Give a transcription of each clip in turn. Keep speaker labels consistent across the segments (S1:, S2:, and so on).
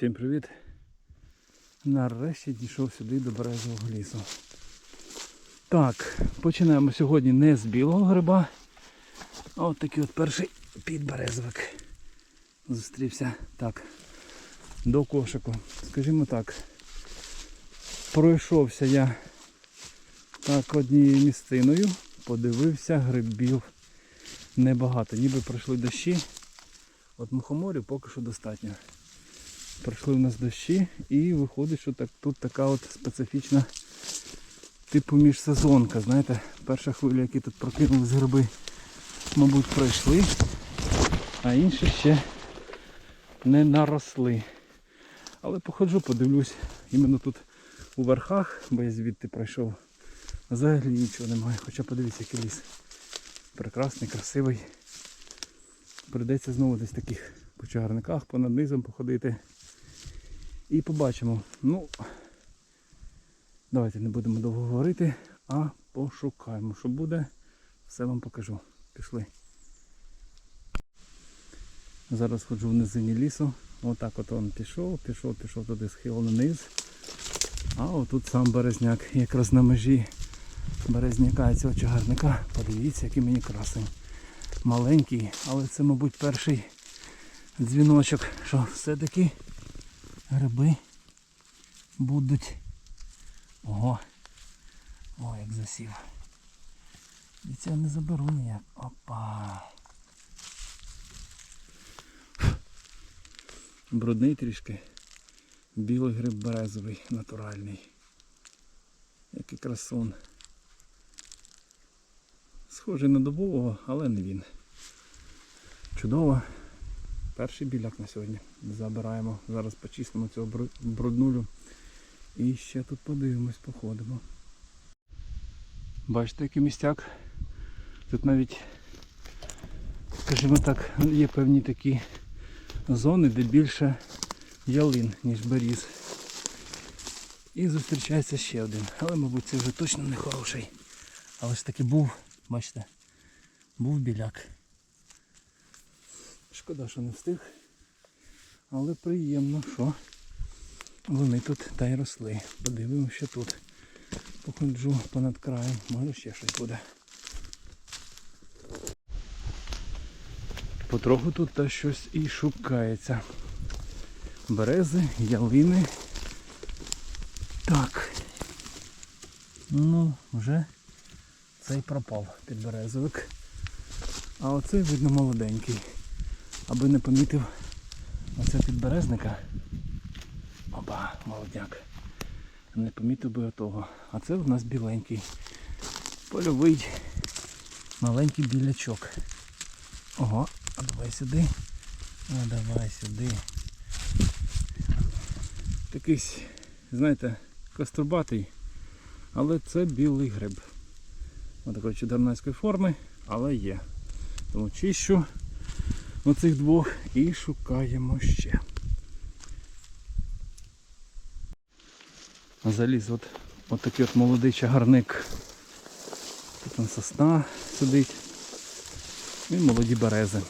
S1: Всім привіт! Нарешті дійшов сюди до березового лісу. Так, починаємо сьогодні не з білого гриба, а от такий от перший підберезовик. Зустрівся так. До кошику. Скажімо так. Пройшовся я так однією місциною, подивився грибів небагато. Ніби пройшли дощі. От мухоморів поки що достатньо. Пройшли в нас дощі і виходить, що так, тут така от специфічна типу міжсезонка. Знаєте, перша хвиля, які тут прокинулись гриби, мабуть, пройшли, а інші ще не наросли. Але походжу, подивлюсь, іменно тут у верхах, бо я звідти пройшов. Взагалі нічого немає. Хоча подивіться, який ліс. Прекрасний, красивий. Придеться знову десь таких по чагарниках, понад низом походити. І побачимо. Ну, давайте не будемо довго говорити, а пошукаємо. Що буде, все вам покажу. Пішли. Зараз ходжу в низині лісу. Отак от он пішов, пішов, пішов туди схил вниз. А отут сам березняк, якраз на межі березняка цього чагарника. Подивіться, який мені красень. Маленький, але це, мабуть, перший дзвіночок, що все-таки гриби будуть. Ого. О, як засів. І цього не заберу ніяк. Опа. Брудний трішки. Білий гриб березовий, натуральний. Який красун. Схожий на дубового, але не він. Чудово. Перший біляк на сьогодні. Забираємо. Зараз почистимо цього бруднулю. І ще тут подивимось, походимо. Бачите, який містяк. Тут навіть, скажімо так, є певні такі зони, де більше ялин, ніж беріз. І зустрічається ще один. Але, мабуть, це вже точно не хороший. Але ж таки був, бачите, був біляк. Шкода, що не встиг. Але приємно, що вони тут та й росли. Подивимося, тут. Походжу понад краєм, може ще щось буде. Потроху тут та щось і шукається. Берези, ялини. Так. Ну, вже цей пропав підберезовик. А оцей, видно, молоденький. Аби не помітив оце підберезника. Опа, молодняк. Не помітив би отого. А це в нас біленький. Польовий маленький білячок. Ого, а давай сюди. А давай сюди. Такий, знаєте, кострубатий, але це білий гриб. Ось такої чудернацької форми, але є. Тому чищу оцих двох і шукаємо ще. Заліз от, от такий от молодий чагарник. Тут там сосна сидить. І молоді берези.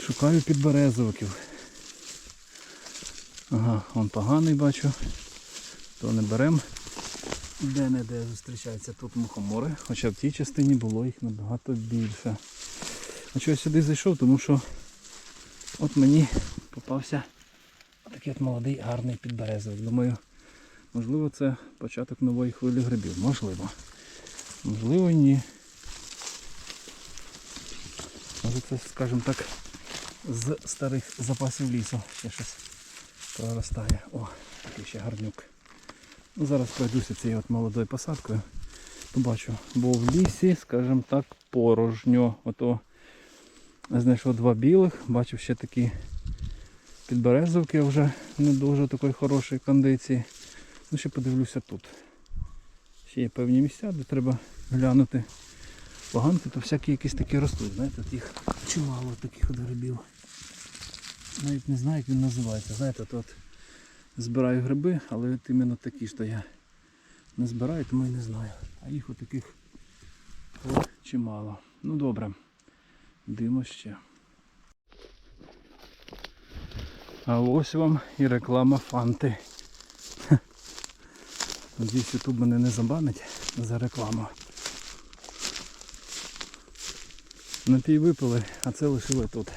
S1: Шукаю підберезовиків. Ага, он поганий бачу. То не берем. Де-не-де зустрічаються тут мухомори, хоча в тій частині було їх набагато більше. А чого я сюди зайшов, тому що от мені попався такий от молодий гарний підберезовик. Думаю, можливо це початок нової хвилі грибів. Можливо. Можливо ні. Може це, скажімо так, з старих запасів лісу ще щось проростає. О, такий ще гарнюк. Ну, зараз пройдуся цією от молодою посадкою. Побачу. Бо в лісі, скажімо так, порожньо. Ото знайшов два білих, бачив ще такі підберезовки вже не дуже такої хорошої кондиції. Ну ще подивлюся тут. Ще є певні місця, де треба глянути. Поганки, то всякі якісь такі ростуть. Знаєте, от їх чимало таких грибів. Навіть не знаю, як він називається. Знаєте, тут збираю гриби, але от іменно такі ж то я не збираю, тому і не знаю. А їх отаких от чимало. Ну добре. Димо ще. А ось вам і реклама фанти. Надіюсь, ютуб мене не забанить за рекламу. Напій випили, а це лишили тут.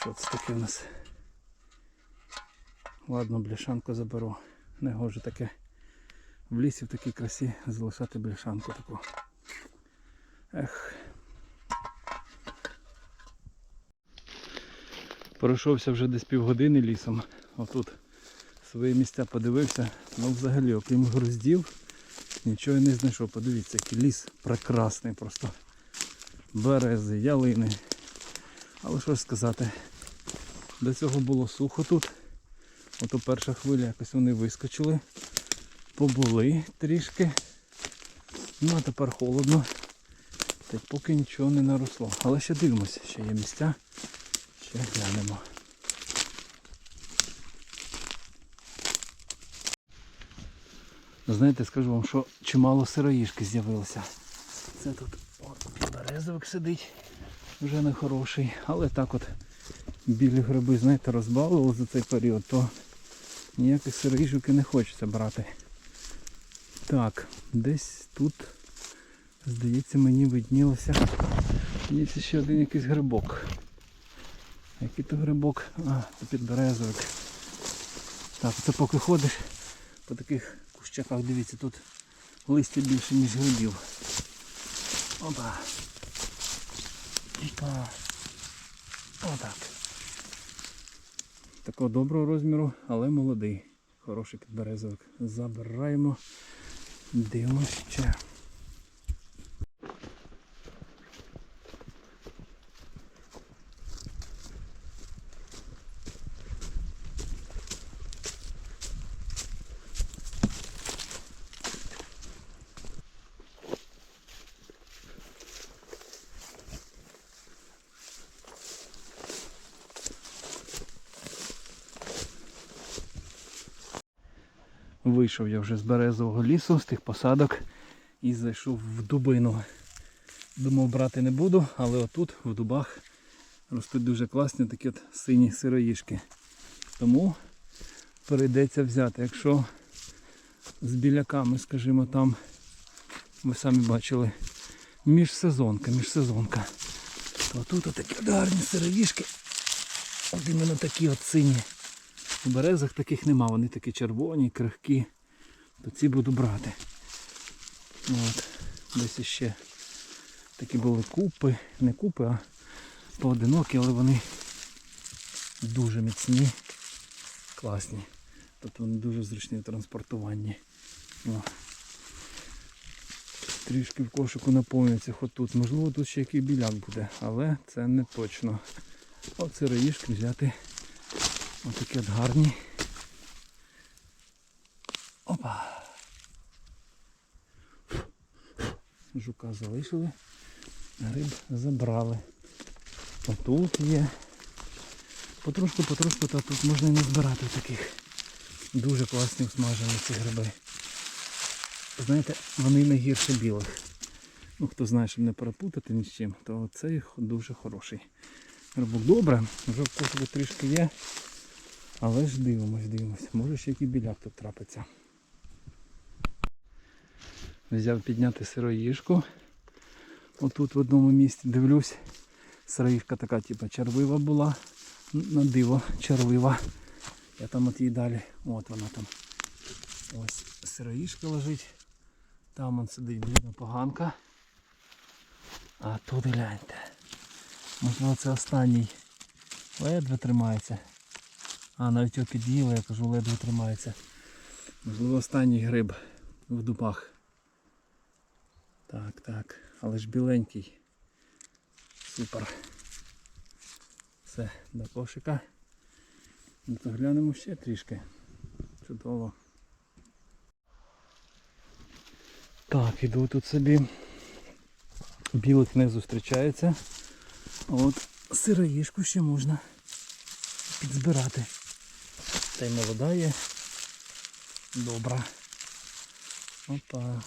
S1: Що це таке в нас? Ладно, бляшанку заберу. Не гоже таке. В лісі в такій красі залишати бляшанку таку. Ех. Пройшовся вже десь півгодини лісом. Отут свої місця подивився. Ну взагалі, окрім груздів, нічого не знайшов. Подивіться, який ліс прекрасний просто. Берези, ялини. Але що ж сказати, до цього було сухо тут. Ото перша хвиля якось вони вискочили. Побули трішки. Ну а тепер холодно. Та поки нічого не наросло. Але ще дивимося, ще є місця. Ще глянемо. Знаєте, скажу вам, що чимало сироїшки з'явилося. Це тут от, березовик сидить, вже не хороший. Але так от білі гриби, знаєте, розбавили за цей період, то ніяких сироїжок і не хочеться брати. Так, десь тут, здається, мені виднілося. Є ще один якийсь грибок. Який то грибок? А, це підберезовик. Так, це поки ходиш по таких кущаках, дивіться, тут листя більше, ніж грибів. Опа. Опа. Отак. Такого доброго розміру, але молодий. Хороший підберезовик. Забираємо. Дивимося ще. Вийшов я вже з березового лісу, з тих посадок і зайшов в дубину. Думав брати не буду, але отут в дубах ростуть дуже класні такі от сині сироїшки. Тому прийдеться взяти. Якщо з біляками, скажімо, там, ви самі бачили, міжсезонка, міжсезонка. То тут отакі от гарні сироїшки. От іменно такі от сині. У березах таких нема, вони такі червоні, крихкі. То ці буду брати. От. Десь іще такі були купи, не купи, а поодинокі, але вони дуже міцні, класні. Тобто вони дуже зручні в транспортуванні. О. Трішки в кошику наповнюється хоч тут. Можливо тут ще який біляк буде, але це не точно. Оце раїшки взяти. Отакі от гарні. Опа. Жука залишили, гриб забрали. Отут є. Потрошку, потрошку, та тут можна і не збирати таких. Дуже класні смажені ці гриби. Знаєте, вони не гірше білих. Ну, хто знає, щоб не перепутати ні з чим, то цей дуже хороший. Грибок добре, вже в кошику трішки є. Але ж дивимось, дивимось. Може ще який біляк тут трапиться. Взяв підняти сироїжку. Отут в одному місці дивлюсь. Сироїжка така, типу, червива була. На диво червива. Я там от її далі. От вона там. Ось сироїжка лежить. Там он сидить блідна поганка. А тут гляньте. Можливо це останній. Ледве тримається. А, навіть його під'їли, я кажу, ледве тримається. Можливо, останній гриб в дубах. Так, так. Але ж біленький. Супер. Все, до кошика. Ну, то глянемо ще трішки. Чудово. Так, іду тут собі. Білих не зустрічається. А От сироїшку ще можна підзбирати. Та й молода є. Добра. Опа.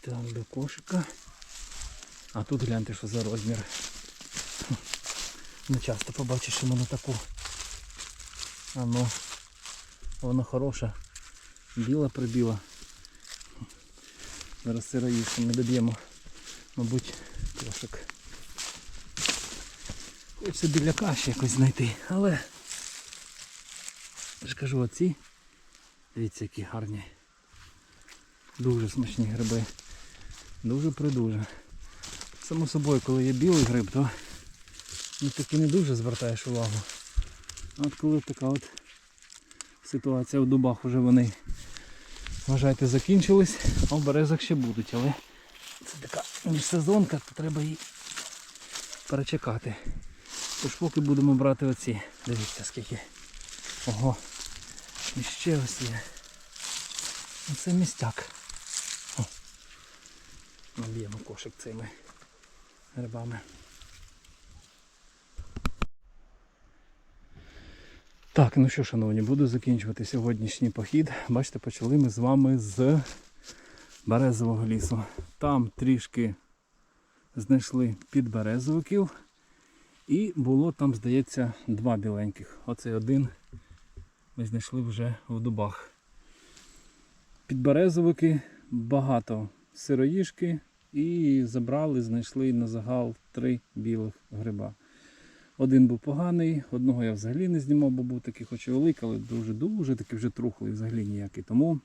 S1: Так, до кошика. А тут гляньте, що за розмір. Не часто побачиш іменно таку. А ну, вона хороша. Біла прибіла. Зараз сироїшку ми доб'ємо, мабуть, трошок. Хочеться біля каші якось знайти, але я ж кажу, оці, дивіться, які гарні. Дуже смачні гриби. Дуже придуже. Само собою, коли є білий гриб, то ну, таки не дуже звертаєш увагу. А от коли така от ситуація в дубах вже вони, вважайте, закінчились, а в березах ще будуть, але це така міжсезонка, то треба її перечекати. Тож поки будемо брати оці. Дивіться скільки. Ого. І ще ось є. Оце містяк. О. Наб'ємо кошик цими грибами. Так, ну що, шановні, буду закінчувати сьогоднішній похід. Бачите, почали ми з вами з березового лісу. Там трішки знайшли підберезовиків. І було там, здається, два біленьких. Оцей один ми знайшли вже в дубах. Підберезовики, багато сироїшки і забрали, знайшли на загал три білих гриба. Один був поганий, одного я взагалі не знімав, бо був такий хоч і великий, але дуже-дуже такий вже трухлий, взагалі ніякий. Тому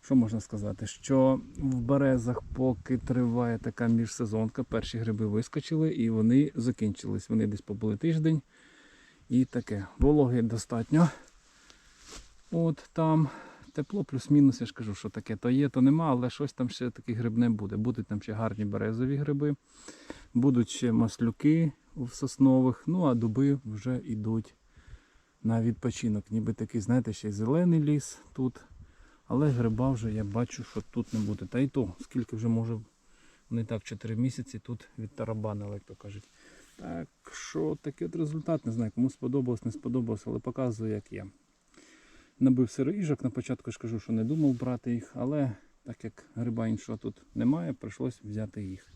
S1: що можна сказати? Що в березах, поки триває така міжсезонка, перші гриби вискочили і вони закінчились. Вони десь побули тиждень і таке. Вологи достатньо. От там тепло, плюс-мінус, я ж кажу, що таке. То є, то нема, але щось там ще таке грибне буде. Будуть там ще гарні березові гриби, будуть ще маслюки в соснових, ну а дуби вже йдуть на відпочинок. Ніби такий, знаєте, ще й зелений ліс тут. Але гриба вже я бачу, що тут не буде. Та й то, скільки вже може, не так 4 місяці тут відтарабанили, як то кажуть. Так що такий от результат, не знаю, кому сподобалось, не сподобалось, але показую, як є. Набив сироїжок, на початку ж кажу, що не думав брати їх, але так як гриба іншого тут немає, прийшлось взяти їх.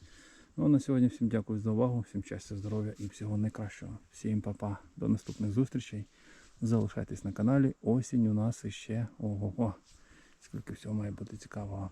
S1: Ну а на сьогодні всім дякую за увагу, всім щастя, здоров'я і всього найкращого. Всім папа, -па. до наступних зустрічей. Залишайтесь на каналі. Осінь у нас іще ого-го. Скільки всього має бути цікавого.